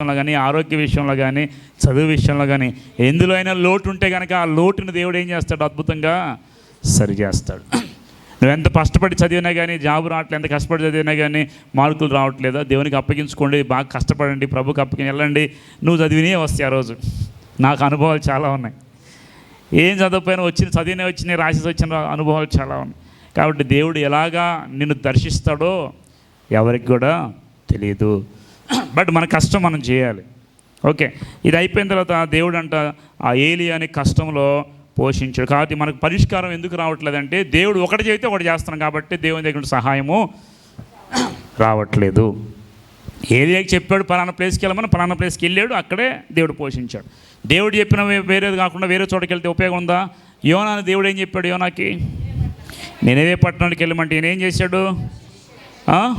విషయంలో కానీ ఆరోగ్య విషయంలో కానీ చదువు విషయంలో కానీ ఎందులో అయినా లోటు ఉంటే కనుక ఆ లోటుని దేవుడు ఏం చేస్తాడు అద్భుతంగా సరి చేస్తాడు. నువ్వు ఎంత కష్టపడి చదివినా కానీ జాబ్ రావట్లేదు ఎంత కష్టపడి చదివినా కానీ మార్కులు రావట్లేదా? దేవునికి అప్పగించుకోండి బాగా కష్టపడండి ప్రభుకి అప్పగించి వెళ్ళండి. నువ్వు చదివినే వస్తాయి ఆ రోజు. నాకు అనుభవాలు చాలా ఉన్నాయి. ఏం చదవకపోయినా వచ్చిన చదివిన వచ్చిన రాసి వచ్చిన అనుభవాలు చాలా ఉన్నాయి. కాబట్టి దేవుడు ఎలాగా నిన్ను దర్శిస్తాడో ఎవరికి కూడా తెలియదు బట్ మన కష్టం మనం చేయాలి. ఓకే ఇది అయిపోయిన తర్వాత దేవుడు అంట ఆ ఏలి అనే కష్టంలో పోషించాడు కాబట్టి మనకు పరిష్కారం ఎందుకు రావట్లేదంటే దేవుడు ఒకటి చేస్తే ఒకటి చేస్తున్నాం కాబట్టి దేవుని దగ్గర సహాయము రావట్లేదు. ఏలియాకి చెప్పాడు పలానా ప్లేస్కి వెళ్ళమని పలానా ప్లేస్కి వెళ్ళాడు అక్కడే దేవుడు పోషించాడు. దేవుడు చెప్పిన వేరేది కాకుండా వేరే చోటకి వెళ్తే ఉపయోగం ఉందా? యోనా దేవుడు ఏం చెప్పాడు యోనాకి? నేనేవే పట్టణానికి వెళ్ళమంటే నేనేం చేశాడు? ఆ?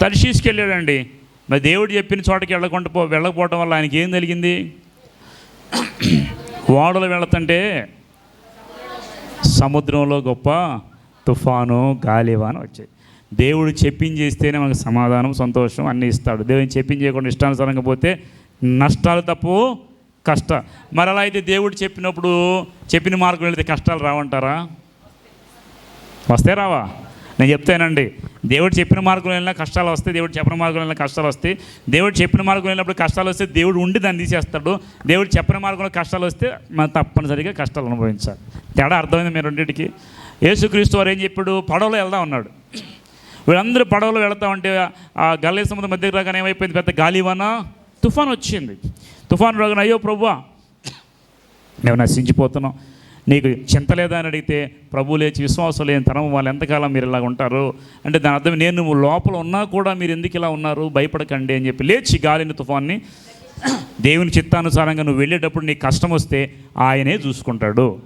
తర్షీస్కి వెళ్ళాడండి. మరి దేవుడు చెప్పిన చోటకి వెళ్ళకుండా పో వెళ్ళకపోవడం వల్ల ఆయనకి ఏం కలిగింది? ఓడలు వెళుతుంటే సముద్రంలో గొప్ప తుఫాను గాలివాన వచ్చాయి. దేవుడు చెప్పించేస్తేనే మనకు సమాధానం సంతోషం అన్నీ ఇస్తాడు. దేవుని చెప్పించేయకుండా ఇష్టానుసారంగా పోతే నష్టాలు తప్పు కష్ట. మరి అలా అయితే దేవుడు చెప్పినప్పుడు చెప్పిన మార్గం వెళితే కష్టాలు రావంటారా? వస్తే రావా? నేను చెప్తానండి. దేవుడు చెప్పిన మార్గంలో వెళ్ళినా కష్టాలు వస్తాయి దేవుడు చెప్పిన మార్గంలో వెళ్ళినా కష్టాలు వస్తాయి. దేవుడు చెప్పిన మార్గంలో వెళ్ళినప్పుడు కష్టాలు వస్తే దేవుడు ఉండి దాన్ని తీసేస్తాడు. దేవుడు చెప్పిన మార్గంలో కష్టాలు వస్తే మనం తప్పనిసరిగా కష్టాలు అనుభవించాలి. తేడా అర్థమైంది మీరు రెండింటికి? యేసుక్రీస్తు వారు ఏం చెప్పాడు? పడవలో వెళ్దాం అన్నాడు. వీళ్ళందరూ పడవలో వెళతా ఉంటే ఆ గల్లే సముద్రం మధ్యకి రాగానే ఏమైపోయింది? పెద్ద గాలివాన తుఫాన్ వచ్చింది. తుఫాన్ రాగానే అయ్యో ప్రభువా మేము నశించిపోతున్నాం. నీకు చింత లేదా అని అడిగితే ప్రభు లేచి విశ్వాసం లేని తరం వాళ్ళు ఎంతకాలం మీరు ఇలా ఉంటారు? అంటే దాని అర్థం నేను నువ్వు లోపల ఉన్నా కూడా మీరు ఎందుకు ఇలా ఉన్నారు? భయపడకండి అని చెప్పి లేచి గాలిని తుఫాన్ని దేవుని చిత్తానుసారంగా నువ్వు వెళ్ళేటప్పుడు నీకు కష్టం వస్తే ఆయనే చూసుకుంటాడు.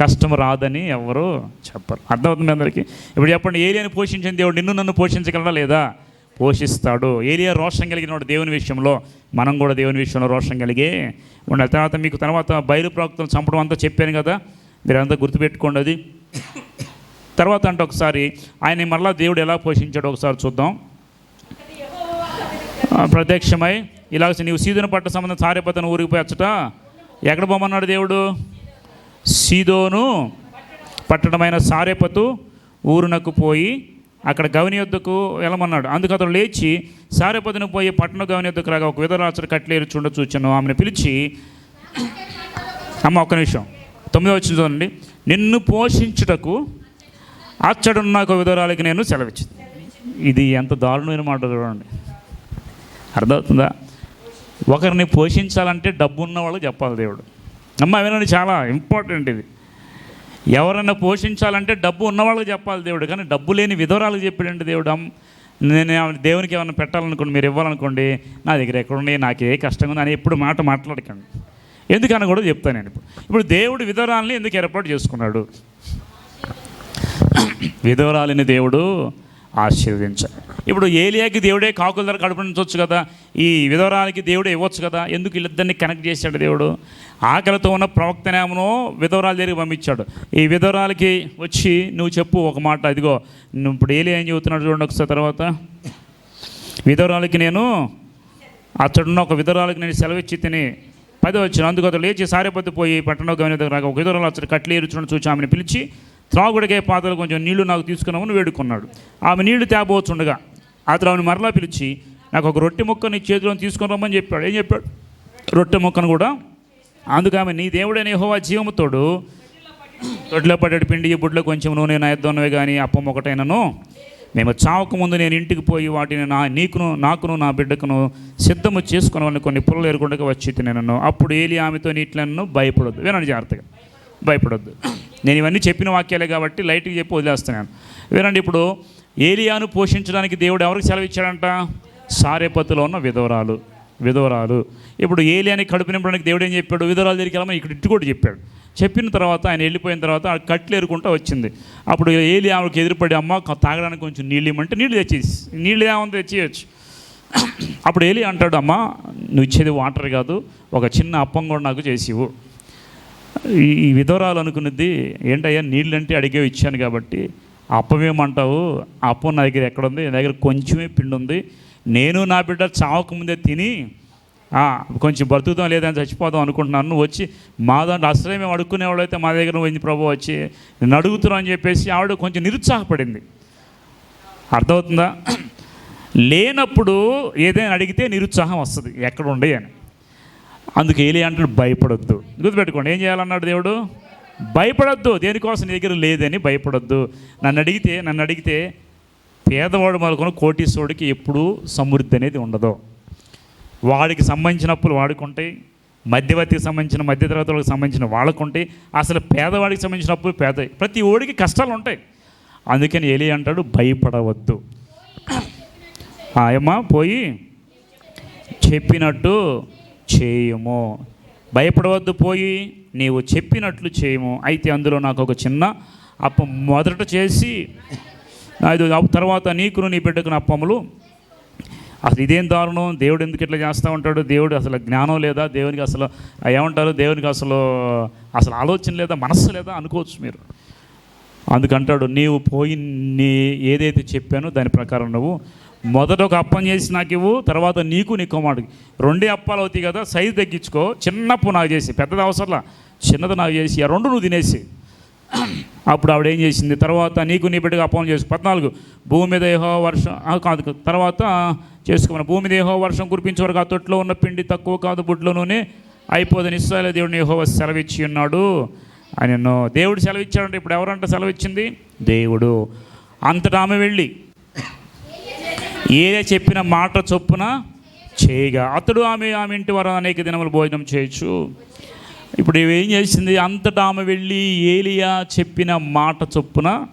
కష్టం రాదని ఎవరు చెప్పరు. అర్థమవుతుంది అందరికీ? ఇప్పుడు చెప్పండి ఏరియాని పోషించిన దేవుడు నిన్ను నన్ను పోషించగలడా లేదా? పోషిస్తాడు. ఏరియా రోషం కలిగిన వాడు దేవుని విషయంలో మనం కూడా దేవుని విషయంలో రోషం కలిగి ఉండాలి. తర్వాత మీకు తర్వాత బయలు ప్రవక్తలు చంపడం అంతా చెప్పాను కదా మీరంతా గుర్తుపెట్టుకోండి అది. తర్వాత అంటే ఒకసారి ఆయన మరలా దేవుడు ఎలా పోషించాడు ఒకసారి చూద్దాం. ప్రత్యక్షమై ఇలా నీవు సీదోను పట్ట సంబంధం సారేపతను ఊరికి పోయచ్చట ఎక్కడ పోమన్నాడు దేవుడు? సీదోను పట్టణమైన సారేపతు ఊరునకు పోయి అక్కడ గవని యొద్దకు వెళ్ళమన్నాడు. అందుకు అతను లేచి సారేపతును పోయి పట్టణ గవని యొద్దకు రాగా ఒక విధరాచరు కట్లేరు చూడ చూచాను. ఆమెను పిలిచి అమ్మ ఒక్క నిమిషం. తొమ్మిదో వచ్చింది చూడండి. నిన్ను పోషించుటకు అచ్చడున్న ఒక విధరాలకి నేను సెలవిచ్చింది. ఇది ఎంత దారుణమైన మాట చూడండి. అర్థమవుతుందా? ఒకరిని పోషించాలంటే డబ్బు ఉన్న వాళ్ళు చెప్పాలి దేవుడు. అమ్మ వినండి చాలా ఇంపార్టెంట్ ఇది. ఎవరైనా పోషించాలంటే డబ్బు ఉన్నవాళ్ళకి చెప్పాలి దేవుడు కానీ డబ్బు లేని విధవరాలకు చెప్పాడంటే దేవుడు. నేను దేవునికి ఏమైనా పెట్టాలనుకోండి మీరు ఇవ్వాలనుకోండి నా దగ్గర ఎక్కడుండి నాకు ఏ కష్టంగా ఉంది అని ఎప్పుడు మాట మాట్లాడకండి. ఎందుకని కూడా చెప్తాను నేను ఇప్పుడు. ఇప్పుడు దేవుడు విధవరాలని ఎందుకు ఏర్పాటు చేసుకున్నాడు? విధవరాలని దేవుడు ఆశీర్వదించాలి ఇప్పుడు ఏలియాకి దేవుడే కాకుల ధర కడుపునించవచ్చు కదా ఈ విధవరాలకి దేవుడే ఇవ్వచ్చు కదా ఎందుకు వీళ్ళిద్దరిని కనెక్ట్ చేశాడు దేవుడు? ఆకలితో ఉన్న ప్రవక్తనేమనో విధవరాల దగ్గరికి పంపించాడు. ఈ విధవరాలకి వచ్చి నువ్వు చెప్పు ఒక మాట ఇదిగో నువ్వు ఇప్పుడు ఏలియా ఏం చెబుతున్నాడు చూడండి ఒకసారి తర్వాత. విధవరాలకి నేను అతడున్న ఒక విధవరాలకి నేను సెలవిచ్చి తిని పది వచ్చిన అందుకు అతడు లేచి సారేపతి పోయి పట్టణ గమని దగ్గర ఒక విధవరాలు అతడు కట్లు ఏరుచున్న చూచి ఆమెను పిలిచి త్రాగుడికే పాత్రలు కొంచెం నీళ్ళు నాకు తీసుకున్నామని వేడుకున్నాడు. ఆమె నీళ్ళు తేబోచుండగా అతను ఆమెను మరలా పిలిచి నాకు ఒక రొట్టె ముక్క నీ చేతిలో తీసుకొని రమ్మని చెప్పాడు. ఏం చెప్పాడు? రొట్టె ముక్కను కూడా? అందుకు ఆమె నీ దేవుడైన యహోవా జీవముతోడు తొడిలో పడ్డటి పిండి బుడ్లో కొంచెం నూనె నా ఎద్దన్నవి కానీ అప్పం ఒకటైనను. మేము చావక ముందు నేను ఇంటికి పోయి వాటిని నా నీకును నాకును నా బిడ్డకును సిద్ధము చేసుకుని వాళ్ళని కొన్ని పుల్లలు ఎరుకుండగా వచ్చి తినను అప్పుడు ఏలి ఆమెతో నీటిలను భయపడొద్దు. వినండి జాగ్రత్తగా. భయపడొద్దు. నేను ఇవన్నీ చెప్పిన వాక్యాలే కాబట్టి లైట్గా చెప్పి వదిలేస్తున్నాను. వినండి ఇప్పుడు ఏలియాను పోషించడానికి దేవుడు ఎవరికి సెలవిచ్చాడంట? సారేపతిలో సారేపత్తులో ఉన్న విధవరాలు విధవరాలు. ఇప్పుడు ఏలియాని కడుపు నింపడానికి దేవుడు ఏం చెప్పాడు? విధవరాలు దగ్గరికి వెళ్ళమని ఇక్కడ ఇటు కూడా చెప్పాడు. చెప్పిన తర్వాత ఆయన వెళ్ళిపోయిన తర్వాత ఆ కట్లు వచ్చింది. అప్పుడు ఏలి ఆమెకు ఎదురుపడి అమ్మ తాగడానికి కొంచెం నీళ్ళు ఇవ్వమంటే నీళ్ళు తెచ్చేసి నీళ్ళు ఏమంత తెచ్చేయచ్చు. అప్పుడు ఏలి అంటాడు అమ్మ నువ్వు ఇచ్చేది వాటర్ కాదు ఒక చిన్న అప్పం కూడా నాకు చేసివు ఈ విధవరాలు అనుకున్నది ఏంటయ్యా నీళ్ళంటే అడిగే ఇచ్చాను కాబట్టి అప్పమేమంటావు? అప్పం నా దగ్గర ఎక్కడ ఉంది నా దగ్గర కొంచెమే పిండి ఉంది నేను నా బిడ్డ చావక ముందే తిని కొంచెం బ్రతుకుదాం లేదని చచ్చిపోదాం అనుకుంటున్నాను. నువ్వు వచ్చి మా దాంట్లో అసలే మేము అడుక్కునేవాళ్ళు మా దగ్గర నువ్వు ప్రభు వచ్చి నేను అడుగుతున్నావు అని చెప్పేసి ఆవిడ కొంచెం నిరుత్సాహపడింది. అర్థమవుతుందా? లేనప్పుడు ఏదైనా అడిగితే నిరుత్సాహం వస్తుంది ఎక్కడ ఉండే అని. అందుకు ఏలి అంటాడు భయపడొద్దు. గుర్తుపెట్టుకోండి ఏం చేయాలన్నాడు దేవుడు? భయపడొద్దు. దేనికోసం నీ దగ్గర లేదని భయపడొద్దు. నన్ను అడిగితే నన్ను అడిగితే పేదవాడు మొదలుకొని కోటీశ్వరుడికి ఎప్పుడూ సమృద్ధి అనేది ఉండదు. వాడికి సంబంధించిన అప్పులు వాడుకుంటాయి. మధ్యవర్తికి సంబంధించిన మధ్యతరగతి వాళ్ళకి సంబంధించిన వాళ్ళకుంటాయి. అసలు పేదవాడికి సంబంధించిన అప్పులు పేద ప్రతి ఓడికి కష్టాలు ఉంటాయి. అందుకని ఏలి అంటాడు భయపడవద్దు. ఆయమ్మ పోయి చెప్పినట్టు చేయము. భయపడవద్దు పోయి నీవు చెప్పినట్లు చేయము. అయితే అందులో నాకు ఒక చిన్న అప్పం మొదట చేసి అది తర్వాత నీకును నీ బిడ్డకును అప్పములు. అసలు ఇదేం దారుణం? దేవుడు ఎందుకు ఇట్లా చేస్తూ ఉంటాడు? దేవుడు అసలు జ్ఞానం లేదా? దేవునికి అసలు ఏమంటారు? దేవునికి అసలు అసలు ఆలోచన లేదా? మనస్సు లేదా? అనుకోవచ్చు మీరు. అందుకంటాడు నీవు పోయి నీ ఏదైతే చెప్పానో దాని ప్రకారం నువ్వు మొదట ఒక అప్పం చేసి నాకు ఇవ్వు తర్వాత నీకు నీకు మాట రెండే అప్పాలు అవుతాయి కదా సైజు తగ్గించుకో. చిన్నప్పు నాకు చేసి పెద్దది అవసరంలా. చిన్నది నాకు చేసి ఆ రెండు నువ్వు తినేసి. అప్పుడు ఆవిడ ఏం చేసింది? తర్వాత నీకు నీ బిడ్డగా అప్పం చేసి పద్నాలుగు. భూమి మీద ఏహో వర్షం కాదు తర్వాత చేసుకోమని భూమి మీద ఏహో వర్షం కురిపించే వరకు ఆ తొట్లో ఉన్న పిండి తక్కువ కాదు బుడ్లోనూనే అయిపోదని ఇస్రాయల దేవుడిని ఏహో సెలవిచ్చి ఉన్నాడు. అని దేవుడు సెలవిచ్చాడంటే. ఇప్పుడు ఎవరంట సెలవిచ్చింది? దేవుడు. అంతటా ఆమె వెళ్ళి ఏదే చెప్పిన మాట చొప్పున చేయగా. అతడు ఆమె ఆమె ఇంటి వారు అనేక దినములు భోజనం చేయొచ్చు. ఇప్పుడు ఏం చేసింది? అంతటా ఆమె వెళ్ళి ఏలియా చెప్పిన మాట చొప్పున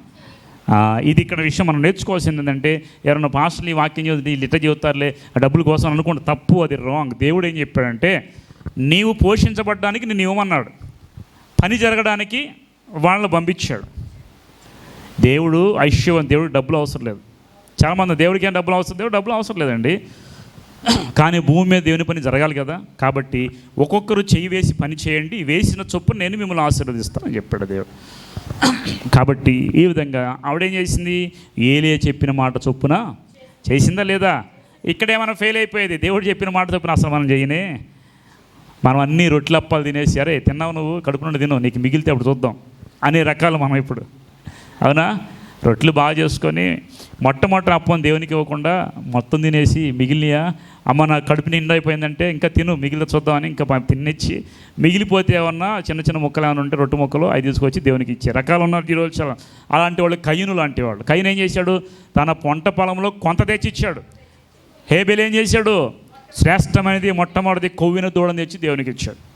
ఇది ఇక్కడ విషయం మనం నేర్చుకోవాల్సింది ఏంటంటే ఎవరైనా పాస్టర్లు ఈ వాక్యం చదివి లిట్ట ఇట్ట చెబుతారులే ఆ డబ్బుల కోసం అనుకుంటే తప్పు అది రాంగ్ దేవుడు ఏం చెప్పాడంటే నీవు పోషించబడ్డానికి నేను ఇవ్వమన్నాడు. పని జరగడానికి వాళ్ళని పంపించాడు. దేవుడు ఐశ్వర్యం దేవుడు డబ్బులు అవసరం లేదు. చాలామంది దేవుడికి ఏం డబ్బులు అవసరం? దేవుడు డబ్బులు అవసరం లేదండి. కానీ భూమి మీద దేవుని పని జరగాలి కదా. కాబట్టి ఒక్కొక్కరు చెయ్యి వేసి పని చేయండి. వేసిన చొప్పున నేను మిమ్మల్ని ఆశీర్వదిస్తానని చెప్పాడు దేవుడు. కాబట్టి ఈ విధంగా ఆవిడేం చేసింది? ఏలియా చెప్పిన మాట చొప్పున చేసిందా లేదా? ఇక్కడేమైనా ఫెయిల్ అయిపోయేది? దేవుడు చెప్పిన మాట చొప్పున అసలు మనం చేయనే. మనం అన్ని రొట్టెలప్పాలు తినేసి అరే తిన్నావు నువ్వు? కడుపు నుండి తిన్నావు? నీకు మిగిలితే అప్పుడు చూద్దాం. అనే రకాలు మనం ఇప్పుడు. అవునా? రొట్టెలు బాగా చేసుకొని మొట్టమొదటి అప్పం దేవునికి ఇవ్వకుండా మొత్తం తినేసి మిగిలినయా? అమ్మ నా కడుపు నిండా అయిపోయిందంటే ఇంకా తిను మిగిలిన చూద్దామని ఇంకా తినిచ్చి మిగిలిపోతే ఏమన్నా చిన్న చిన్న ముక్కలు ఏమైనా ఉంటే రొట్టె ముక్కలు అవి తీసుకొచ్చి దేవునికి ఇచ్చే. రకాలు ఉన్నారు ఈరోజు చాలా. అలాంటి వాళ్ళు కయ్యను లాంటి వాళ్ళు. కయ్యను ఏం చేశాడు? తన పొంట పొలంలో కొంత తెచ్చి ఇచ్చాడు హేబెల్ ఏం చేశాడు? శ్రేష్టమైనది మొట్టమొదటిది కొవ్విన దూడని తెచ్చి దేవునికి ఇచ్చాడు.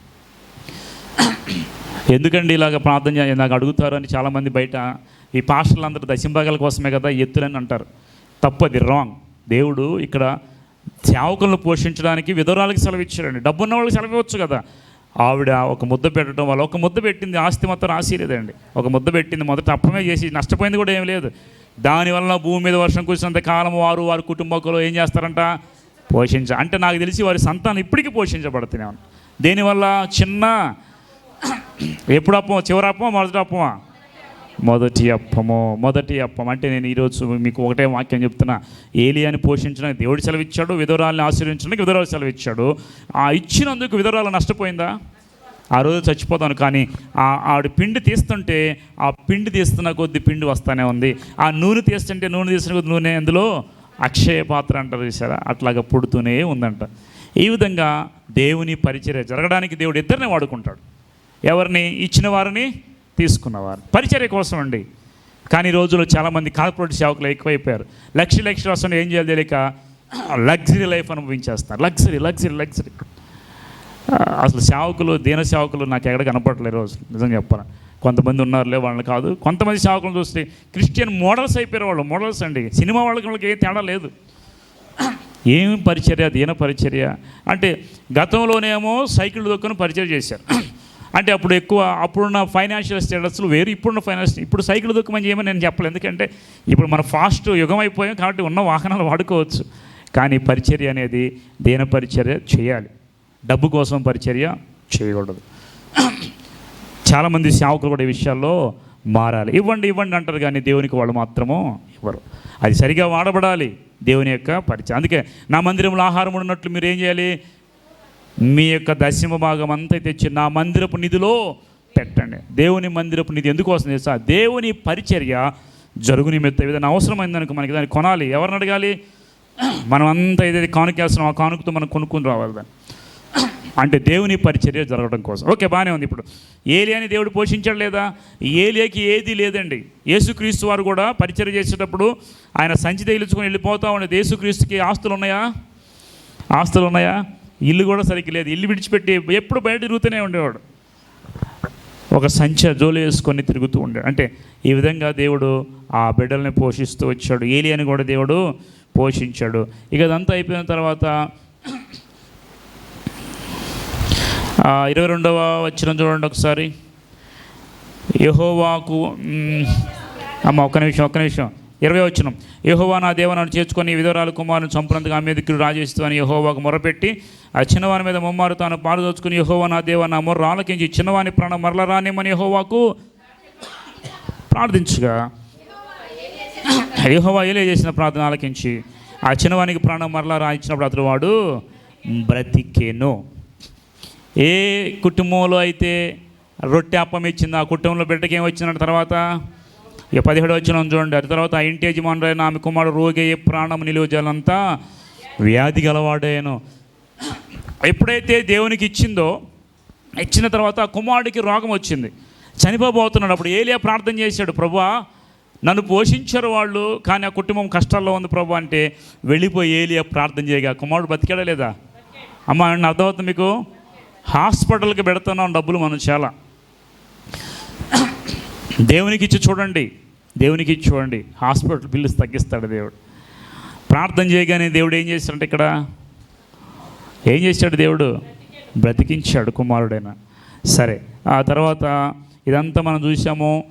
ఎందుకండి ఇలాగ ప్రార్థన నాకు అడుగుతారు అని చాలామంది బయట ఈ పాస్టర్లందరూ దశంభాగాల కోసమే కదా ఎత్తులని అంటారు. తప్పు అది రాంగ్ దేవుడు ఇక్కడ సేవకులను పోషించడానికి విధవరాలకి సెలవు ఇచ్చాడండి డబ్బున్న వాళ్ళకి సెలవు ఇవ్వచ్చు కదా. ఆవిడ ఒక ముద్ద పెట్టడం వల్ల ఒక ముద్ద పెట్టింది ఆస్తి మొత్తం రాసిలేదండి ఒక ముద్ద పెట్టింది మొదట అప్పమే చేసి నష్టపోయింది కూడా ఏం లేదు. దానివల్ల భూమి మీద వర్షం కురిసినంత కాలం వారు వారి కుటుంబకులు ఏం చేస్తారంట? పోషించ అంటే నాకు తెలిసి వారి సంతానం ఇప్పటికీ పోషించబడుతున్నాను దేనివల్ల? చిన్న ఎప్పుడు అప్పమా? చివరి అప్పమా? మొదటి అప్పమా? మొదటి అప్పము మొదటి అప్పం అంటే నేను ఈరోజు మీకు ఒకటే వాక్యం చెప్తున్నా. ఏలియాని పోషించడానికి దేవుడు సెలవిచ్చాడు విధవరాలను ఆశ్రయించడానికి విధురాలు సెలవిచ్చాడు. ఆ ఇచ్చినందుకు విధురాలు నష్టపోయిందా? ఆ రోజు చచ్చిపోతాను కానీ ఆ ఆవిడ పిండి తీస్తుంటే ఆ పిండి తీస్తున్న కొద్ది పిండి వస్తానే ఉంది. ఆ నూనె తీస్తుంటే నూనె తీస్తున్న కొద్ది నూనె అందులో అక్షయ పాత్ర అంటారు చూసారా? అట్లాగా పుడుతూనే ఉందంట. ఈ విధంగా దేవుని పరిచర్య జరగడానికి దేవుడు ఇద్దరిని వాడుకుంటాడు. ఎవరిని? ఇచ్చిన వారిని? తీసుకున్నవారు. పరిచర్య కోసం అండి. కానీ ఈ రోజుల్లో చాలామంది కార్పొరేట్ సేవకులు ఎక్కువైపోయారు. లక్ష లక్షలు వస్తుంటే ఏం చేయాలి తెలియక luxury life అనుభవించేస్తారు. Luxury luxury luxury. అసలు సేవకులు దీన సేవకులు నాకు ఎక్కడ కనపడట్లేదు రోజు. నిజం చెప్పాను కొంతమంది ఉన్నారులే వాళ్ళని కాదు. కొంతమంది సేవకులను చూస్తే క్రిస్టియన్ మోడల్స్ అయిపోయారు వాళ్ళు. మోడల్స్ అండి. సినిమా వాళ్ళకి వాళ్ళకి ఏ తేడా లేదు. ఏం పరిచర్య దీన పరిచర్య? అంటే గతంలోనేమో సైకిల్ దొక్కుని పరిచయం చేశారు. అంటే అప్పుడు ఎక్కువ అప్పుడున్న ఫైనాన్షియల్ స్టేటస్లు వేరు ఇప్పుడున్న ఫైనాన్షియల్ ఇప్పుడు సైకిల్ దొక్కమని చేయమని నేను చెప్పలేదు. ఎందుకంటే ఇప్పుడు మనం ఫాస్ట్ యుగం అయిపోయాం కాబట్టి ఉన్న వాహనాలు వాడుకోవచ్చు. కానీ పరిచర్య అనేది దేని పరిచర్య? చేయాలి. డబ్బు కోసం పరిచర్య చేయకూడదు. చాలామంది సేవకులు కూడా ఈ విషయాల్లో మారాలి. ఇవ్వండి ఇవ్వండి అంటారు కానీ దేవునికి వాళ్ళు మాత్రము ఇవ్వరు. అది సరిగా వాడబడాలి దేవుని యొక్క పరిచయం అందుకే నా మందిరంలో ఆహారం ఉన్నట్లు మీరు ఏం చేయాలి? మీ యొక్క దశమ భాగం అంతా తెచ్చి నా మందిరపు నిధిలో పెట్టండి. దేవుని మందిరపు నిధి ఎందుకోసం తెలుసా? దేవుని పరిచర్య జరుగు నిమిత్తం. ఏదైనా అవసరమైందనుకో మనకి దాన్ని కొనాలి. ఎవరిని అడగాలి? మనం అంతా ఏదైతే కానుకేస్తున్నాం ఆ కానుకతో మనం కొనుక్కుని రావాలి దాన్ని. అంటే దేవుని పరిచర్య జరగడం కోసం. ఓకే బాగానే ఉంది ఇప్పుడు. ఏలియాని దేవుడు పోషించాడు లేదా? ఏలియాకి ఏది లేదండి. యేసుక్రీస్తు వారు కూడా పరిచర్య చేసేటప్పుడు ఆయన సంచి తగిలించుకొని వెళ్ళిపోతా ఉండేది. యేసుక్రీస్తుకి ఆస్తులు ఉన్నాయా? ఆస్తులు ఉన్నాయా? ఇల్లు కూడా సరిగ్గా లేదు. ఇల్లు విడిచిపెట్టి ఎప్పుడు బయట తిరుగుతూనే ఉండేవాడు. ఒక సంచ జోలు వేసుకొని తిరుగుతూ ఉండాడు అంటే ఈ విధంగా దేవుడు ఆ బిడ్డల్ని పోషిస్తూ వచ్చాడు. ఏలియాని కూడా దేవుడు పోషించాడు. ఇక అదంతా అయిపోయిన తర్వాత ఇరవై రెండవ వచ్చిన చూడండి ఒకసారి. యహోవాకు అమ్మ ఒక్క నిమిషం ఒక్క నిమిషం. ఇరవై వచ్చిన యహోవా నా దేవనను చేర్చుకొని విధవరాలు కుమారుని చంపునందుకు ఆమె దిక్కులు రాజేస్తూ అని యహోవాకు మొరపెట్టి ఆ చిన్నవాని మీద ముమ్మారు తాను పారదోచుకుని యహోవా నా దేవ నా మొర్ర ఆలకించి చిన్నవాని ప్రాణం మరల రానిమని యహోవాకు ప్రార్థించగా. యహోవా ఏలే చేసిన ప్రార్థన ఆలకించి ఆ చిన్నవానికి ప్రాణం మరలా రాయించినప్పుడు అతడు వాడు బ్రతికేను. ఏ కుటుంబంలో అయితే రొట్టె అప్పం ఇచ్చింది ఆ కుటుంబంలో బిడ్డకి ఏం వచ్చిన తర్వాత? ఇక పదిహేడు వచ్చిన చూడండి. అది తర్వాత ఆ ఇంటి యజమానుడైన ఆమె కుమారుడు రోగి అయ్యే ప్రాణం నిలువజాలంతా వ్యాధి గలవాడేను ఎప్పుడైతే దేవునికి ఇచ్చిందో ఇచ్చిన తర్వాత ఆ కుమారుడికి రోగం వచ్చింది. చనిపోబోతున్నాడు. అప్పుడు ఏలియా ప్రార్థన చేశాడు ప్రభా నన్ను పోషించారు వాళ్ళు కానీ ఆ కుటుంబం కష్టాల్లో ఉంది ప్రభు అంటే వెళ్ళిపోయి ఏలియా ప్రార్థన చేయగా కుమారుడు బతికాడా లేదా? అమ్మ అర్థమవుతుంది మీకు? హాస్పిటల్కి పెడుతున్నాం డబ్బులు మనం చాలా. దేవునికి ఇచ్చి చూడండి. దేవునికి ఇచ్చి చూడండి. హాస్పిటల్ బిల్లు తగ్గిస్తాడు దేవుడు. ప్రార్థన చేయగానే దేవుడు ఏం చేశాడంటే ఇక్కడ? ఏం చేశాడు దేవుడు? బ్రతికించాడు కుమారుడైన. సరే ఆ తర్వాత ఇదంతా మనం చూసాము.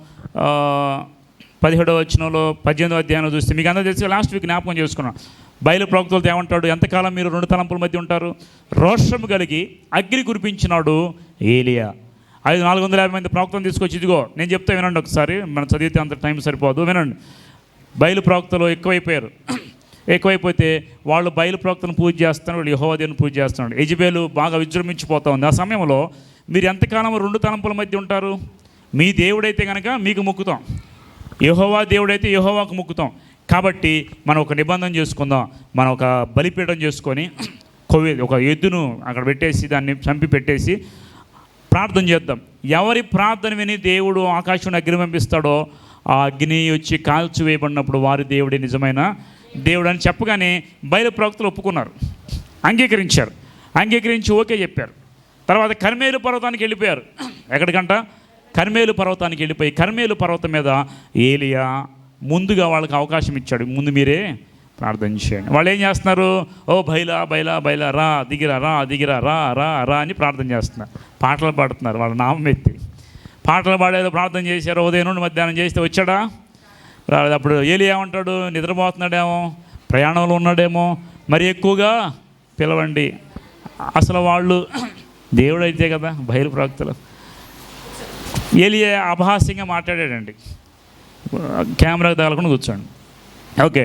పదిహేడవ వచనంలో పద్దెనిమిదవ అధ్యాయంలో చూస్తే మీకు అందరూ తెలిసి లాస్ట్ వీక్ జ్ఞాపకం చేసుకున్నాం. బయలు ప్రవక్తలతో ఏమంటాడు? ఎంతకాలం మీరు రెండు తలంపుల మధ్య ఉంటారు? రోషము కలిగి అగ్ని కురిపించినాడు ఏలియా. ఐదు నాలుగు వందల యాభై మంది ప్రవక్తను తీసుకొచ్చి ఇదిగో నేను చెప్తే వినండి ఒకసారి. మనం చదివితే అంత టైం సరిపోదు. వినండి. బయలు ప్రవక్తలు ఎక్కువైపోయారు. ఎక్కువైపోతే వాళ్ళు బయలు ప్రవక్తను పూజ చేస్తున్నారు వాళ్ళు యహోవదేవుని పూజ చేస్తున్నాడు యజబేలు బాగా విజృంభించిపోతూ ఉంది. ఆ సమయంలో మీరు ఎంతకాలం రెండు తలంపుల మధ్య ఉంటారు? మీ దేవుడైతే కనుక మీకు మొక్కుతాం. యహోవా దేవుడైతే యహోవాకు మొక్కుతాం. కాబట్టి మనం ఒక నిబంధన చేసుకుందాం. మనం ఒక బలిపీఠం చేసుకొని కొవ్వే ఒక ఎద్దును అక్కడ పెట్టేసి దాన్ని చంపి పెట్టేసి ప్రార్థన చేద్దాం. ఎవరి ప్రార్థన విని దేవుడు ఆకాశం అగ్ని పంపిస్తాడో ఆ అగ్ని వచ్చి కాల్చివేయబడినప్పుడు వారి దేవుడే నిజమైన దేవుడు అని చెప్పగానే బయలు ప్రవక్తలు ఒప్పుకున్నారు. అంగీకరించారు. అంగీకరించి ఓకే చెప్పారు. తర్వాత కర్మేలు పర్వతానికి వెళ్ళిపోయారు. ఎక్కడికంట? కర్మేలు పర్వతానికి వెళ్ళిపోయి కర్మేలు పర్వతం మీద ఏలియా ముందుగా వాళ్ళకి అవకాశం ఇచ్చాడు. ముందు మీరే ప్రార్థన చేయండి. వాళ్ళు ఏం చేస్తున్నారు? ఓ బైలా బైలా బైలా రా దిగిరా రా దిగిరా రా రా రా అని ప్రార్థన చేస్తున్నారు. పాటలు పాడుతున్నారు వాళ్ళ నామం ఎత్తి. పాటలు పాడేదో ప్రార్థన చేశారు. ఉదయం నుండి మధ్యాహ్నం చేస్తే వచ్చాడా? రాలేదు. అప్పుడు ఏలి ఏమంటాడు? నిద్రపోతున్నాడేమో ప్రయాణంలో ఉన్నాడేమో. మరి ఎక్కువగా పిలవండి. అసలు వాళ్ళు దేవుడైతే కదా బయలు ప్రవక్తలు. ఏలియా అపహాస్యంగా మాట్లాడాడండి. కెమెరాకు తగలకుండా కూర్చోండి. ఓకే.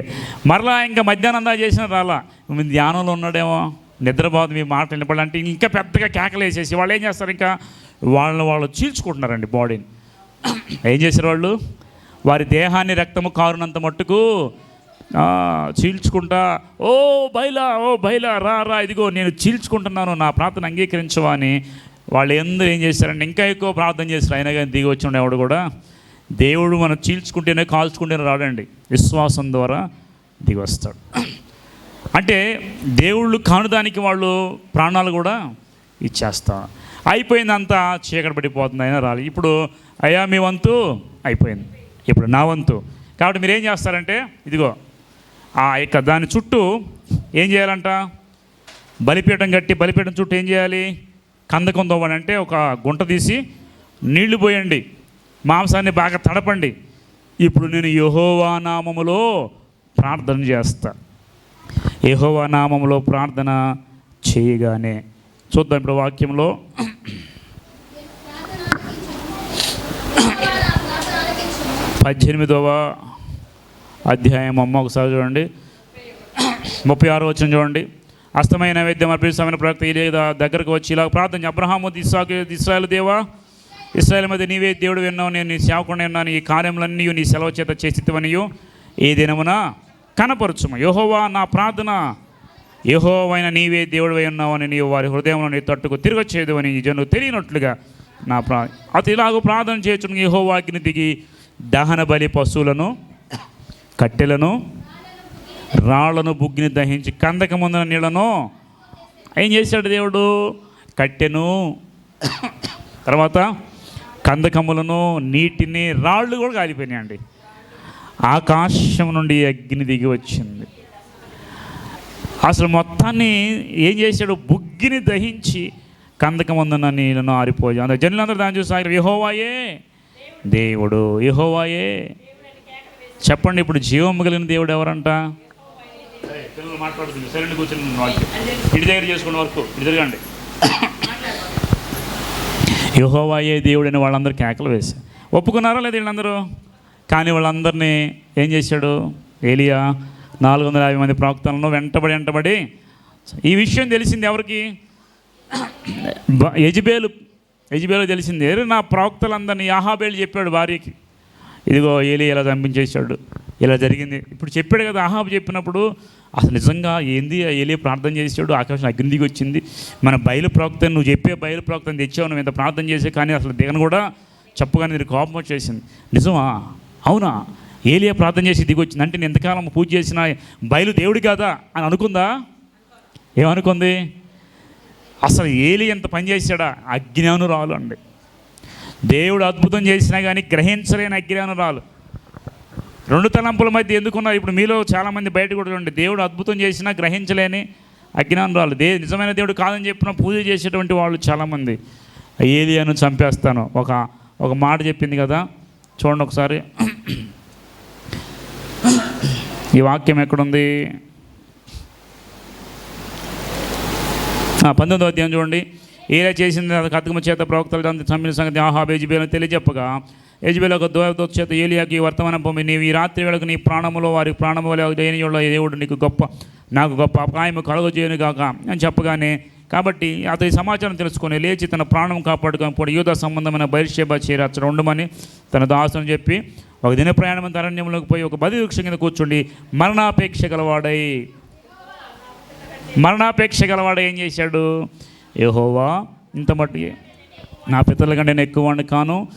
మరలా ఇంకా మధ్యాహ్నం దా చేసిన రాలా. మీ ధ్యానంలో ఉన్నాడేమో నిద్రపోదు మీ మాట వినపడాలంటే ఇంకా పెద్దగా కేకలేసేసి వాళ్ళు ఏం చేస్తారు ఇంకా? వాళ్ళని వాళ్ళు చీల్చుకుంటున్నారండి బాడీని ఏం చేశారు వాళ్ళు? వారి దేహాన్ని రక్తము కారునంత మట్టుకు చీల్చుకుంటా ఓ బైలా ఓ బైలా రా రా ఇదిగో నేను చీల్చుకుంటున్నాను నా ప్రార్థన అంగీకరించవా అని వాళ్ళు ఎందరూ ఏం చేశారంటే ఇంకా ఎక్కువ ప్రార్థన చేశారు. అయినా కానీ దిగి వచ్చిన ఎవడు కూడా? దేవుడు మనం చీల్చుకుంటేనే కాల్చుకుంటేనే రాడండి. విశ్వాసం ద్వారా దిగి వస్తాడు. అంటే దేవుళ్ళు కానుదానికి వాళ్ళు ప్రాణాలు కూడా ఇచ్చేస్తారు అయిపోయిందంతా చీకటి పడిపోతుంది అయినా రాలి. ఇప్పుడు అయ్యా మీ వంతు అయిపోయింది. ఇప్పుడు నా వంతు. కాబట్టి మీరు ఏం చేస్తారంటే ఇదిగో ఆ యొక్క దాని చుట్టూ ఏం చేయాలంట? బలిపీఠం కట్టి బలిపీఠం చుట్టూ ఏం చేయాలి? కందకం తవ్వండి అంటే ఒక గుంట తీసి నీళ్ళు పోయండి. మాంసాన్ని బాగా తడపండి. ఇప్పుడు నేను యహోవా నామములో ప్రార్థన చేస్తా. యహోవా నామములో ప్రార్థన చేయగానే చూద్దాం ఇప్పుడు వాక్యంలో. పద్దెనిమిదవ అధ్యాయం అమ్మ ఒకసారి చూడండి. ముప్పై ఆరు వచ్చిన చూడండి. అస్తమైన వైద్యం అర్పిస్తామని ప్రవక్త ఏలియా దగ్గరకు వచ్చి ఇలా ప్రార్థన అబ్రహాము ఇస్సాకు ఇస్రాయల్ దేవా ఇస్రాయల్ మధ్య నీవే దేవుడు విన్నావు నేను నీ సేవకుండా ఉన్నాను ఈ కార్యములన్నీ నీ సెలవు చేత చేసివనియు ఈ దినమున కనపరచుము. యహోవా నా ప్రార్థన. యహోవైన నీవే దేవుడు ఉన్నావని నీవు వారి హృదయంలో నీ తట్టుకు తిరగచ్చేదు అని ఈ జనులు తెలియనట్లుగా నా ప్రా అతి ఇలాగ ప్రార్థన చేయొచ్చును యహోవాకిని దిగి దహన బలి పశువులను కట్టెలను రాళ్ళను బుగ్గిని దహించి కందక ముందున నీళ్ళను ఏం చేశాడు దేవుడు? కట్టెను. తర్వాత కందకములను నీటిని రాళ్ళు కూడా కాలిపోయినాయండి. ఆకాశం నుండి అగ్ని దిగి వచ్చింది. అసలు మొత్తాన్ని ఏం చేశాడు? బుగ్గిని దహించి కందకముందున నీళ్ళను ఆరిపోయి. అందులో జనులందరూ దాన్ని చూసి యహోవాయే దేవుడు యహోవాయే. చెప్పండి ఇప్పుడు జీవం మిగిలిన దేవుడు ఎవరంట? పిల్లలు మాట్లాడుతుంది. సరైన కూర్చొని ఇంటి దగ్గర చేసుకున్న వరకు. ఇటు తిరగండి. యహోవాయే దేవుడని వాళ్ళందరూ కేకలు వేశారు. ఒప్పుకున్నారా లేదు వీళ్ళందరూ? కానీ వాళ్ళందరినీ ఏం చేశాడు? ఏలియా నాలుగు వందల యాభై మంది ప్రవక్తలను వెంటబడి వెంటబడి ఈ విషయం తెలిసింది ఎవరికి? బ- యజ్బేలు యజ్బేలు తెలిసింది. నా ప్రవక్తలందరినీ యాహాబేలు చెప్పాడు భార్యకి. ఇదిగో ఏలి ఇలా చంపించేశాడు. ఇలా జరిగింది. ఇప్పుడు చెప్పాడు కదా ఆహాబు చెప్పినప్పుడు అసలు నిజంగా ఏంది ఏలి ప్రార్థన చేసాడు ఆకాశం అగ్ని దిగి వచ్చింది. మన బయలు ప్రవక్త నువ్వు చెప్పే బయలు ప్రవక్తను తెచ్చావు నువ్వు ఇంత ప్రార్థన చేసే కానీ అసలు దిగను కూడా చెప్పగానే నీకు కోపం వచ్చేసింది. నిజమా? అవునా? ఏలియా ప్రార్థన చేసి దిగి వచ్చింది. అంటే నేను ఎంతకాలం పూజ చేసిన బయలు దేవుడు కాదా అని అనుకుందా? ఏమనుకుంది? అసలు ఏలి ఎంత పని చేశాడా? అజ్ఞానురాలు అండి. దేవుడు అద్భుతం చేసినా కానీ గ్రహించలేని అజ్ఞానురాలు. రెండు తలంపుల మధ్య ఎందుకున్నారు? ఇప్పుడు మీలో చాలామంది బయట కూడా చూడండి దేవుడు అద్భుతం చేసినా గ్రహించలేని అజ్ఞానురాలు. దే నిజమైన దేవుడు కాదని చెప్పిన పూజ చేసేటువంటి వాళ్ళు చాలామంది. ఏది అని చంపేస్తాను. ఒక ఒక మాట చెప్పింది కదా? చూడండి ఒకసారి. ఈ వాక్యం ఎక్కడుంది? పంతొమ్మిదో అధ్యాయం చూడండి. ఏలా చేసింది అది కథకమ చేత ప్రవక్తలు దాన్ని చంపిన సంగతి ఆహా యజ్బేలను తెలియజెప్పగా. యజ్బేలు ఒక దోయతో చేత ఏలియాకి వర్తమానం పంపి నీవు ఈ రాత్రి వేళకు నీ ప్రాణములో వారి ప్రాణములో దేనియుள்ள దేవుడు నీకు గొప్ప నాకు గొప్ప అపాయము కలుగజేయను కాక అని చెప్పగానే కాబట్టి అతని సమాచారం తెలుసుకొని లేచి తన ప్రాణం కాపాడుకొని పోయి యూద సంబంధమైన బహిర్షేబ చేరి అతను ఉండమని తన దాసుని చెప్పి ఒక దిన ప్రయాణం అరణ్యంలోకి పోయి ఒక బది వృక్షం కింద కూర్చుండి మరణాపేక్ష గలవాడై. మరణాపేక్ష గలవాడు ఏం చేశాడు? ఏహోవా ఇంత మట్టి నా పితరుల కంటే నేను ఎక్కువ వాడిని కాను.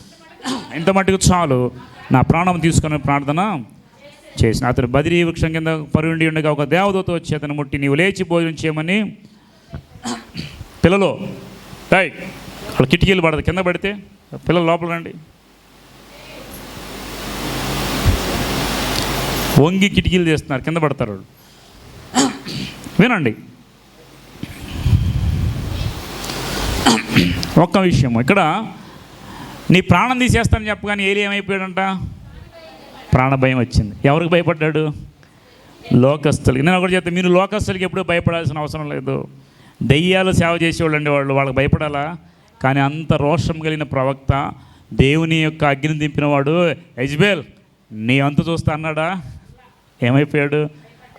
ఇంత మట్టుకు చాలు. నా ప్రాణం తీసుకునే ప్రార్థన చేసిన. అతను బదిరీ వృక్షం కింద పరుండి ఉండగా ఒక దేవదూత వచ్చి అతను ముట్టి నీవు లేచి భోజనం చేయమని పిల్లలు టై అక్కడ కిటికీలు పడదు. కింద పడితే పిల్లలు లోపల రండి. వంగి కిటికీలు చేస్తున్నారు కింద పడతారు వాళ్ళు. వినండి. ఒక్క విషయం ఇక్కడ నీ ప్రాణం తీసేస్తానని చెప్పగానే ఏలి ఏమైపోయాడంట? ప్రాణభయం వచ్చింది. ఎవరికి భయపడ్డాడు? లోకస్తులకి. నేను ఒకటి చెప్తే మీరు లోకస్తులకి ఎప్పుడూ భయపడాల్సిన అవసరం లేదు. దెయ్యాలు సేవ చేసేవాళ్ళు అండి వాళ్ళు. వాళ్ళకి భయపడాలా? కానీ అంత రోషం కలిగిన ప్రవక్త దేవుని యొక్క అగ్ని దింపినవాడు యజ్బేల్ నీ అంతు చూస్తా అన్నాడా? ఏమైపోయాడు?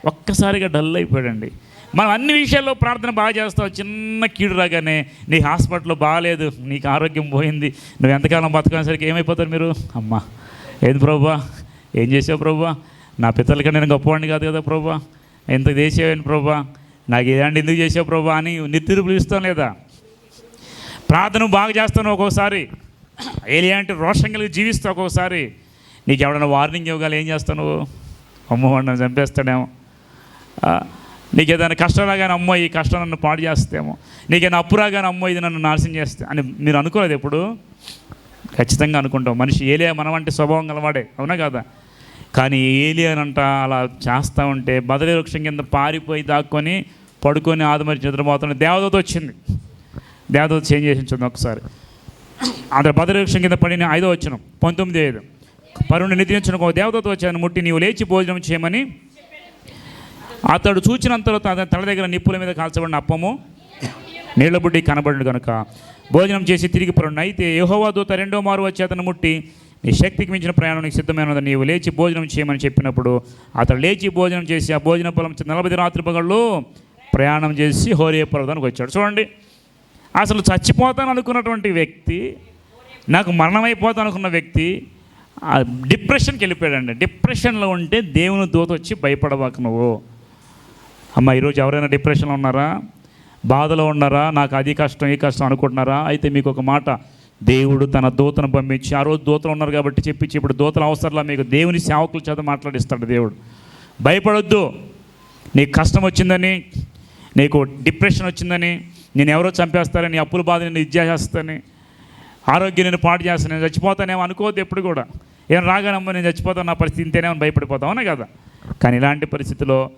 ఒక్కసారిగా డల్ అయిపోయాడండి. మనం అన్ని విషయాల్లో ప్రార్థన బాగా చేస్తావు. చిన్న కీడు రాగానే నీ హాస్పిటల్లో బాగాలేదు నీకు ఆరోగ్యం పోయింది నువ్వు ఎంతకాలం బతకనేసరికి ఏమైపోతారు మీరు? అమ్మ ఏంది ప్రభా ఏం చేసావు ప్రభా నా పితలకి నేను గొప్పవాడిని కాదు కదా ప్రభా ఎంత చేసేవాడిని ప్రభా నాకు ఏదండి ఎందుకు చేసావు ప్రభా అని నిత్యులు పిలుస్తాం లేదా? ప్రార్థన బాగా చేస్తాను ఒక్కోసారి. ఏలియా అంటే రోషం కలిగి జీవిస్తావు ఒక్కోసారి. నీకు ఎవడన్నా వార్నింగ్ ఇవ్వగల ఏం చేస్తావు నువ్వు? అమ్మో చంపేస్తాడేమో. నీకు ఏదైనా కష్టం కానీ అమ్మో ఈ కష్టం నన్ను పాడు చేస్తేమో నీకేదైనా అప్పురా కానీ అమ్మో ఇది నన్ను నాశనం చేస్తే అని మీరు అనుకోలేదు ఎప్పుడు? ఖచ్చితంగా అనుకుంటాం. మనిషి ఏలియా మనం అంటే స్వభావం గలవాడే అవునా కదా? కానీ ఏలియానంట అలా చేస్తూ ఉంటే బదలి వృక్షం కింద పారిపోయి దాక్కొని పడుకొని ఆదమరి నిద్రపోతున్న దేవదూత వచ్చింది. దేవదూత చేంజ్ చేసి చూద్దాం ఒకసారి. అతను బదలి వృక్షం కింద పడిన ఐదో వచ్చిన పంతొమ్మిది ఐదు. పరుణ్ణి నిద్రించిన ఒక దేవదూత వచ్చాను ముట్టి నీవు లేచి భోజనం చేయమని అతడు చూచినంతలో తన తల దగ్గర నిప్పుల మీద కాల్చబడిన అప్పము నీళ్ళ బుడ్డి కనబడి కనుక భోజనం చేసి తిరిగి పరుణ్ణి అయితే యహోవా దూత రెండో మారు వచ్చి అతను ముట్టి నీ శక్తికి మించిన ప్రయాణం సిద్ధమైనది నీవు లేచి భోజనం చేయమని చెప్పినప్పుడు అతడు లేచి భోజనం చేసి ఆ భోజన పొలం నలభై రాత్రి పగళ్ళు ప్రయాణం చేసి హోరే పర్వతానికి వచ్చాడు. చూడండి. అసలు చచ్చిపోతాను అనుకున్నటువంటి వ్యక్తి నాకు మరణమైపోతాను అనుకున్న వ్యక్తి డిప్రెషన్కి వెళ్ళిపోయాడండి. డిప్రెషన్లో ఉంటే దేవుని దూత వచ్చి భయపడవాకు నువ్వు. అమ్మ ఈరోజు ఎవరైనా డిప్రెషన్లో ఉన్నారా? బాధలో ఉన్నారా? నాకు అది కష్టం ఈ కష్టం అనుకుంటున్నారా? అయితే మీకు ఒక మాట దేవుడు తన దూతను పంపించి ఆ రోజు దూతలు ఉన్నారు కాబట్టి చెప్పించి ఇప్పుడు దూతల అవసరంలో మీకు దేవుని సేవకుల చేత మాట్లాడిస్తాడు దేవుడు. భయపడొద్దు. నీకు కష్టం వచ్చిందని నీకు డిప్రెషన్ వచ్చిందని నేను ఎవరో చంపేస్తారని నీ అప్పుల బాధ నేను ఇచ్చేస్తానని ఆరోగ్యం నేను పాటు చేస్తాను నేను చచ్చిపోతానేమో అనుకోవద్దు ఎప్పుడు కూడా. ఏం రాగానమ్మో నేను చచ్చిపోతాను నా పరిస్థితి ఇంతేనేమో భయపడిపోతాం అవునా కదా. కానీ ఇలాంటి పరిస్థితిలో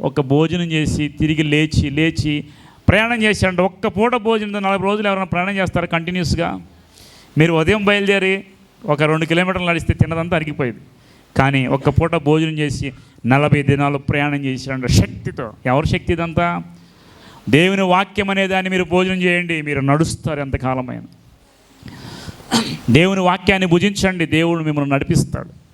ఒక భోజనం చేసి తిరిగి లేచి లేచి ప్రయాణం చేశాడు ఒక్క పూట భోజనంతో నలభై రోజులు ఎవరైనా ప్రయాణం చేస్తారు కంటిన్యూస్గా? మీరు ఉదయం బయలుదేరి ఒక రెండు కిలోమీటర్లు నడిస్తే తిన్నదంతా అరిగిపోయేది. కానీ ఒక్క పూట భోజనం చేసి నలభై దినాలు ప్రయాణం చేశారంట శక్తితో. ఎవరి శక్తి ఇదంతా? దేవుని వాక్యం అనే దాన్ని మీరు భోజనం చేయండి మీరు నడుస్తారు ఎంతకాలమైన. దేవుని వాక్యాన్ని భుజించండి దేవుడు మిమ్మల్ని నడిపిస్తాడు.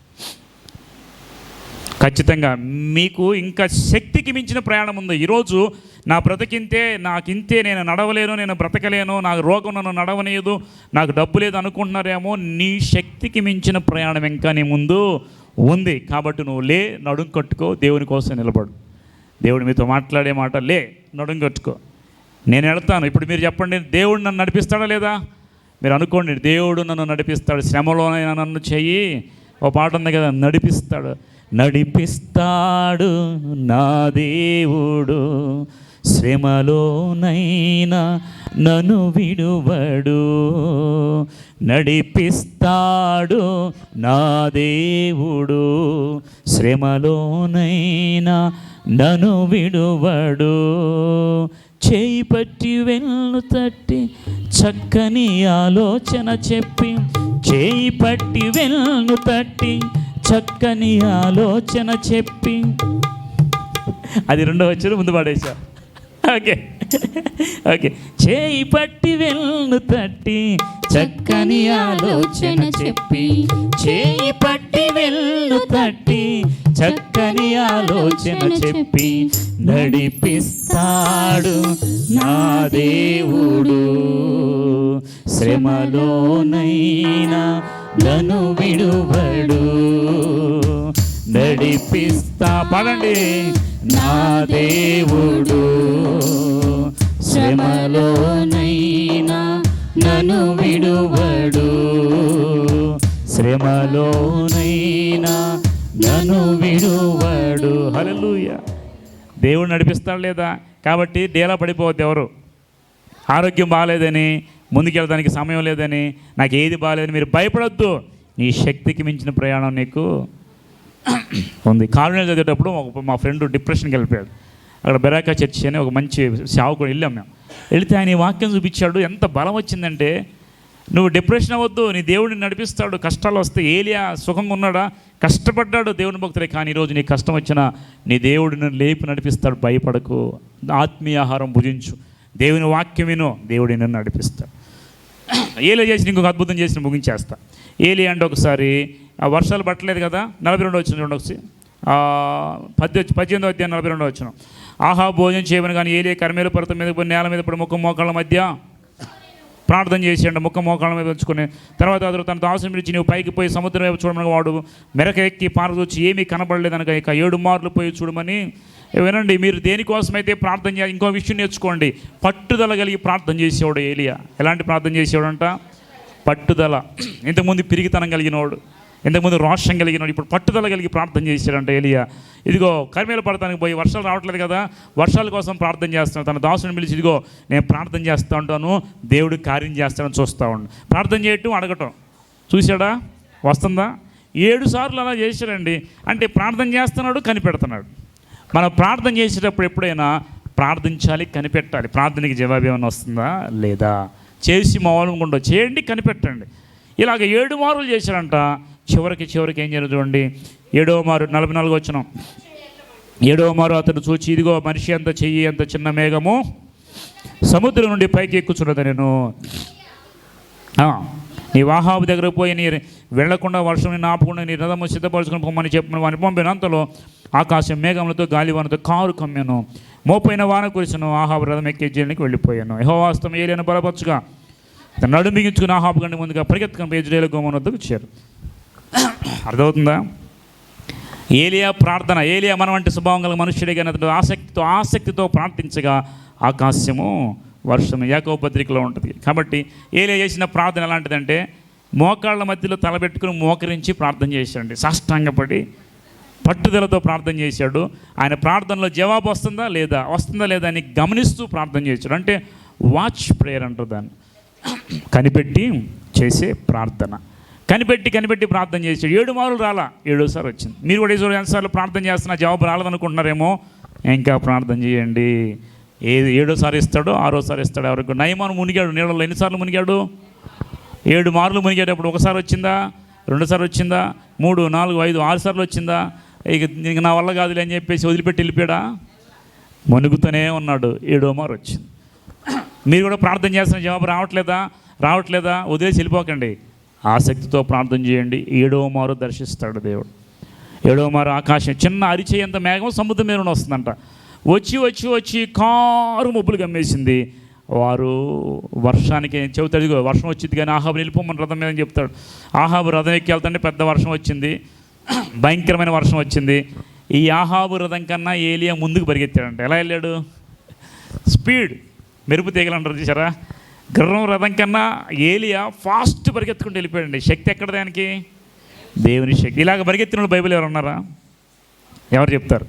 ఖచ్చితంగా మీకు ఇంకా శక్తికి మించిన ప్రయాణం ఉంది. ఈరోజు నా బ్రతికింతే నాకింతే నేను నడవలేను నేను బ్రతకలేను నాకు రోగం నన్ను నడవలేదు నాకు డబ్బు లేదు అనుకుంటున్నారేమో నీ శక్తికి మించిన ప్రయాణం ఇంకా నీ ముందు ఉంది. కాబట్టి నువ్వు లే నడుం కట్టుకో దేవుని కోసం నిలబడు. దేవుడు మీతో మాట్లాడే మాట లే నడుం కట్టుకో. నేను వెళ్తాను. ఇప్పుడు మీరు చెప్పండి దేవుడు నన్ను నడిపిస్తాడా లేదా? మీరు అనుకోండి దేవుడు నన్ను నడిపిస్తాడు. శ్రమలోనైనా నన్ను చెయ్యి ఓ పాట ఉంది కదా నడిపిస్తాడు. నడిపిస్తాడు నా దేవుడు. శ్రమలోనైనా నన్ను విడువడు. నడిపిస్తాడు నా దేవుడు. శ్రమలోనైనా నన్ను విడువడు. చేయి పట్టి వెన్ను తట్టి చక్కని ఆలోచన చెప్పి చేయి పట్టి వెన్ను తట్టి చక్కని ఆలోచన చెప్పి. అది రెండో వచ్చిన ముందు పాడేశా. ఓకే. ఓకే. చేయి పట్టి వెళ్ళు తట్టి చక్కని ఆలోచన చెప్పి. చేయి పట్టి వెళ్ళు తట్టి చక్కని ఆలోచన చెప్పి. నడిపిస్తాడు నా దేవుడు. శ్రమలోనైనా నను విడువడు. నడిపిస్తా. పడండి. నా దేవుడు. శ్రమలోనైనా నను విడువడు. శ్రమలోనైనా నను విడువడు. హలలుయ దేవుడు నడిపిస్తాడు లేదా? కాబట్టి డేలా పడిపోవద్దు ఎవరు. ఆరోగ్యం బాగాలేదని ముందుకెళ్ళడానికి సమయం లేదని నాకు ఏది బాగాలేదని మీరు భయపడొద్దు. నీ శక్తికి మించిన ప్రయాణం నీకు ఉంది. కాలనీ చదివేటప్పుడు ఒక మా ఫ్రెండ్ డిప్రెషన్కి వెళ్ళిపోయాడు. అక్కడ బెరాకా చర్చి అని ఒక మంచి సేవకుడు వెళ్ళాం మేము. వెళితే ఆయన వాక్యం చూపించాడు. ఎంత బలం వచ్చిందంటే నువ్వు డిప్రెషన్ అవ్వద్దు. నీ దేవుడిని నడిపిస్తాడు. కష్టాలు వస్తే ఏలియా సుఖంగా ఉన్నాడా? కష్టపడ్డాడు దేవుని భక్తులే కానీ ఈరోజు నీ కష్టం వచ్చినా నీ దేవుడిని లేపి నడిపిస్తాడు. భయపడకు. ఆత్మీయ ఆహారం భుజించు. దేవుని వాక్యం విను. దేవుడి నడిపిస్తాడు. ఏలి చేసి ఇంకొక అద్భుతం చేసి ముగించేస్తా. ఏలి అంటే ఒకసారి ఆ వర్షాలు పట్టలేదు కదా నలభై రెండు వచ్చిన చూడండి ఒకసారి పద్దెనిమిది పద్దె పద్దెనిమిదో అధ్యాయం నలభై రెండో వచ్చిన. ఆహా భోజనం చేయమని కానీ ఏలియా కర్మేల పర్వతం మీద పడి నేల మీద పడి ముఖం మోకాళ్ళ మధ్య ప్రార్థన చేసేయండి ముఖ మోకాళ్ళ మీద ఉంచుకుని. తర్వాత అతను తన దాసుని పిలిచి నువ్వు పైకి పోయి సముద్రం వైపు చూడమని వాడు మెరక ఎక్కి పారదొచ్చి ఏమీ కనబడలేదనక ఇక ఏడు మార్లు పోయి చూడమని వినండి మీరు దేనికోసమైతే ప్రార్థన చేయాలి ఇంకో విషయం నేర్చుకోండి. పట్టుదల కలిగి ప్రార్థన చేసేవాడు ఏలియా. ఎలాంటి ప్రార్థన చేసేవాడంట? పట్టుదల. ఇంతకుముందు పిరిగితనం కలిగినవాడు ఇంతకుముందు రోషం కలిగినాడు ఇప్పుడు పట్టుదల కలిగి ప్రార్థన చేశాడంట ఏలియా. ఇదిగో కర్మేల పడతానికి పోయి వర్షాలు రావట్లేదు కదా వర్షాల కోసం ప్రార్థన చేస్తాను తన దాసుని పిలిచి ఇదిగో నేను ప్రార్థన చేస్తూ ఉంటాను దేవుడు కార్యం చేస్తానని చూస్తూ ఉండు. ప్రార్థన చేయటం అడగటం. చూశాడా? వస్తుందా? ఏడు సార్లు అలా చేశాడండి. అంటే ప్రార్థన చేస్తున్నాడు కనిపెడుతున్నాడు. మనం ప్రార్థన చేసేటప్పుడు ఎప్పుడైనా ప్రార్థించాలి కనిపెట్టాలి. ప్రార్థనకి జవాబు ఏమైనా వస్తుందా? లేదా? చేసి మౌనంగా చేయండి కనిపెట్టండి. ఇలాగ ఏడు మారులు చేశారంట చివరికి చివరికి ఏం జరుగుతుంది చూడండి. ఏడవ మారు నలభై నాలుగు వచ్చిన ఏడవ మారు అతను చూచి ఇదిగో మనిషి అంత చెయ్యి అంత చిన్న మేఘము సముద్రం నుండి పైకి ఎక్కుచున్నది నేను. నీ వాహాబు దగ్గర పోయి నీ వెళ్ళకుండా వర్షం నిన్ను ఆపకుండా నీ రథము సిద్ధపరచుకుని పొమ్మని చెప్పిన వాడిని పంపిన అంతలో ఆకాశం మేఘములతో గాలివానతో కారు కమ్మెను. మోపైన వాన కురిసెను. ఆహాబు రథం ఎక్కే జైలుకి వెళ్ళిపోయాను. యహోవాస్తం ఏలియను బలపరచుగా. తన నడుము బిగించుకుని ఆహాబు కంటే ముందుగా పరిగెత్తుకుని ఎజ్రేల గోమన్ వద్దకు వచ్చారు అర్థమవుతుందా? ఏలియా ప్రార్థన. ఏలియా మన వంటి స్వభావం గల మనుషుడే కానీ అతడు ఆసక్తితో ఆసక్తితో ప్రార్థించగా ఆకాశము వర్షము యాకో పత్రికలో ఉంటుంది. కాబట్టి ఏలియా చేసిన ప్రార్థన ఎలాంటిదంటే మోకాళ్ళ మధ్యలో తలబెట్టుకుని మోకరించి ప్రార్థన చేశాడండి. సాష్టాంగపడి పట్టుదలతో ప్రార్థన చేశాడు. ఆయన ప్రార్థనలో జవాబు వస్తుందా లేదా? వస్తుందా లేదా అని గమనిస్తూ ప్రార్థన చేశాడు. అంటే వాచ్ ప్రేయర్ అంటారు దాన్ని. కనిపెట్టి చేసే ప్రార్థన. కనిపెట్టి కనిపెట్టి ప్రార్థన చేశాడు. ఏడు మార్లు రాలా? ఏడోసారి వచ్చింది. మీరు కూడా ఏదో ఎన్నిసార్లు ప్రార్థన చేస్తున్నా జవాబు రాలేదనుకుంటున్నారేమో? ఇంకా ప్రార్థన చేయండి. ఏది ఏడోసారి ఇస్తాడో ఆరోసారి ఇస్తాడు ఎవరికి? నయమాను మునిగాడు. నీళ్ళలో ఎన్నిసార్లు మునిగాడు? ఏడు మార్లు మునిగేటప్పుడు ఒకసారి వచ్చిందా? రెండుసార్లు వచ్చిందా? మూడు నాలుగు ఐదు ఆరు సార్లు వచ్చిందా? ఇక ఇంక నా వల్ల కాదులే అని చెప్పేసి వదిలిపెట్టి వెళ్ళిపోయాడా? మునుగుతూనే ఉన్నాడు. ఏడోమారు వచ్చింది. మీరు కూడా ప్రార్థన చేస్తున్న జవాబు రావట్లేదా? రావట్లేదా? వదిలేసి వెళ్ళిపోకండి. ఆసక్తితో ప్రార్థన చేయండి. ఏడోమారు దర్శిస్తాడు దేవుడు. ఏడోమారు ఆకాశం చిన్న అరిచేయంత మేఘం సముద్రం మీద వస్తుందంట. వచ్చి వచ్చి వచ్చి కారు మబ్బులు గమ్మేసింది. వారు వర్షానికి చెబుతాడు వర్షం వచ్చింది కానీ ఆహాబు వెళ్ళిపోమని రథం మీద చెప్తాడు. ఆహాబు రథం ఎక్కి వెళ్తుంటే పెద్ద వర్షం వచ్చింది. భయంకరమైన వర్షం వచ్చింది. ఈ ఆహాబు రథం కన్నా ఏలియా ముందుకు పరిగెత్తాడంట. ఎలా వెళ్ళాడు? స్పీడ్. మెరుపు తీగలు అంటారు చూసారా గుర్రం రథం కన్నా ఏలియా ఫాస్ట్ పరిగెత్తుకుంటూ వెళ్ళిపోయాడండి. శక్తి ఎక్కడ దానికి దేవుని శక్తి. ఇలాగ పరిగెత్తిన వాళ్ళు బైబిల్ ఎవరు ఉన్నారా? ఎవరు చెప్తారు?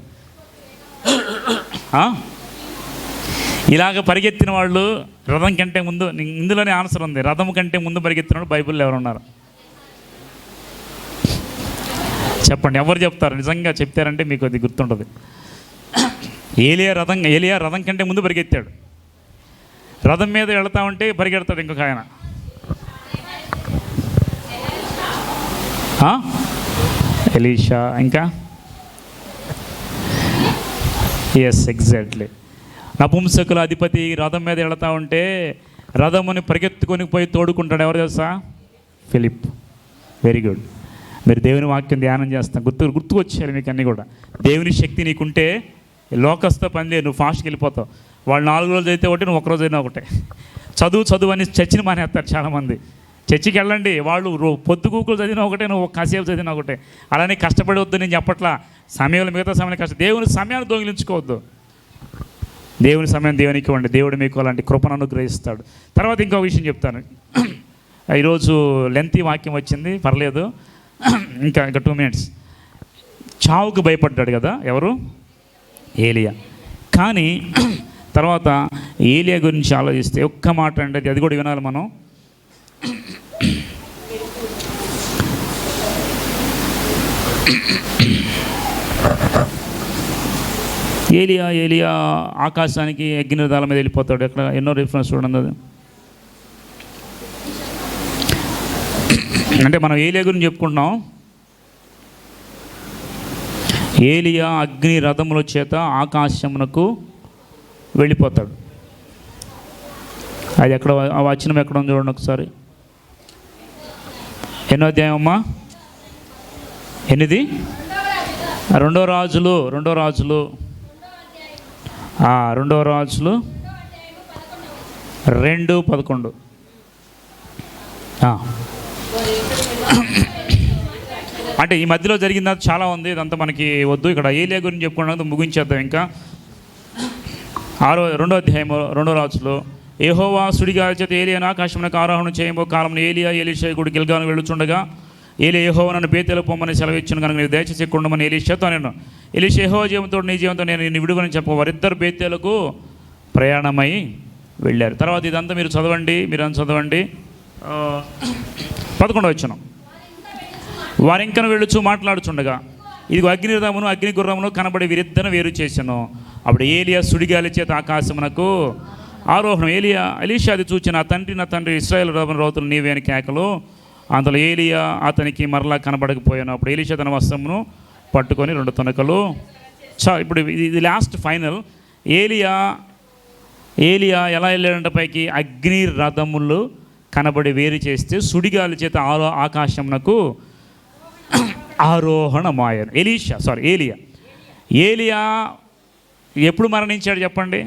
ఇలాగ పరిగెత్తిన వాళ్ళు రథం కంటే ముందు ఇందులోనే ఆన్సర్ ఉంది. రథం కంటే ముందు పరిగెత్తిన వాళ్ళు బైబిల్లో ఎవరు ఉన్నారు? చెప్పండి. ఎవరు చెప్తారు? నిజంగా చెప్తారంటే మీకు అది గుర్తుంటుంది. ఏలియా రథం ఏలియా రథం కంటే ముందు పరిగెత్తాడు. రథం మీద వెళతా ఉంటే పరిగెడతాడు ఇంకొక ఆయన. ఆ? ఎలీషా ఇంకా? ఎస్ ఎగ్జాక్ట్లీ నపుంసకుల అధిపతి రథం మీద వెళతా ఉంటే రథముని పరిగెత్తుకొని పోయి తోడుకుంటాడు. ఎవరు తెలుసా? ఫిలిప్. వెరీ గుడ్ మీరు దేవుని వాక్యం ధ్యానం చేస్తాం. గుర్తు గుర్తుకొచ్చారు మీకు అన్నీ కూడా. దేవుని శక్తి నీకుంటే లోకస్తో పని లేదు నువ్వు ఫాస్ట్కి వెళ్ళిపోతావు. వాళ్ళు నాలుగు రోజులు అయితే ఒకటి నువ్వు ఒకరోజైనా అయినా ఒకటే. చదువు చదువు అని చర్చిని మానేస్తారు చాలామంది. చర్చికి వెళ్ళండి. వాళ్ళు రో- పొద్దుగూకులు చదివిన ఒకటే నువ్వు కాసేపు చదివిన ఒకటే. అలానే కష్టపడి వద్దు నేను చెప్పట్లా. సమయంలో మిగతా సమయాన్ని కష్టం దేవుని సమయాన్ని దొంగిలించుకోవద్దు. దేవుని సమయం దేవునికి ఇవ్వండి. దేవుడు మీకు అలాంటి కృపను అనుగ్రహిస్తాడు. తర్వాత ఇంకో విషయం చెప్తాను. ఈరోజు లెంతీ వాక్యం వచ్చింది. పర్లేదు. ఇంకా ఇంకా టూ మినిట్స్ చావుకు భయపడ్డాడు కదా ఎవరు? ఏలియా. కానీ తర్వాత ఏలియా గురించి ఆలోచిస్తే ఒక్క మాట అంటే అది కూడా వినాలి మనం. ఏలియా ఏలియా ఆకాశానికి అగ్నిదాల మీద వెళ్ళిపోతాడు. ఎక్కడ ఎన్నో రిఫరెన్స్ చూడండి అంటే మనం ఏలియా గురించి చెప్పుకుంటున్నాం. ఏలియా అగ్ని రథముల చేత ఆకాశమునకు వెళ్ళిపోతాడు. అది ఎక్కడ ఆ వచనం ఎక్కడ ఉంది చూడండి ఒకసారి. ఎన్నో అధ్యాయం అమ్మా? ఎనిమిది? రెండో రాజులు రెండో రాజులు. రెండో రాజులు రెండు పదకొండు. అంటే ఈ మధ్యలో జరిగింది? చాలా ఉంది. ఇదంతా మనకి వద్దు. ఇక్కడ ఏలియా గురించి చెప్పుకున్నది ముగించేద్దాం ఇంకా. ఆరో రెండో అధ్యాయము రెండో రాజులో ఏహోవా సుడిగా చేత ఏలియాను ఆకాశమునకు ఆరోహణ చేయబో కాలంలో ఏలియా ఏలిషేకుడు గిల్గాను వెళ్ళుచుండగా ఏలి ఏహోవా నన్ను బేతలు పొమ్మని సెలవిచ్చును కనుక నేను దయచేసి కొండమని ఏలిషాతో నేను ఏలిష ఏహోవా జీవంతో నీ జీవంతో నేను నిన్ను విడుగుని చెప్ప వారిద్దరు బేతలకు ప్రయాణమై వెళ్ళారు. తర్వాత ఇదంతా మీరు చదవండి మీరు అని చదవండి పదకొండు పదకొండవ వచ్చినాం వారింకను వెళ్ళొచ్చు మాట్లాడుచుండగా ఇదిగో అగ్నిరథమును అగ్ని గుర్రమును కనబడి వీరిద్దరు వేరు చేశాను అప్పుడు ఏలియా సుడిగాలి చేత ఆకాశమునకు ఆరోహణం ఏలియా అలీషా అది చూచిన నా తండ్రి నా తండ్రి ఇస్రాయల్ రథం రౌతులు నీవే అని కేకలు. అందులో ఏలియా అతనికి మరలా కనబడకపోయాను. అప్పుడు ఏలిషా తన వస్త్రమును పట్టుకొని రెండు తునకలు చా ఇప్పుడు ఇది ఇది లాస్ట్ ఫైనల్ ఏలియా ఏలియా ఎలా వెళ్ళాడంటే పైకి? అగ్ని రథములు కనబడి వేరు చేస్తే సుడిగాలి చేత ఆరో ఆకాశమునకు ఆరోహణమాయను. ఎలీషా సారీ ఏలియా. ఏలియా ఎప్పుడు మరణించాడు చెప్పండి?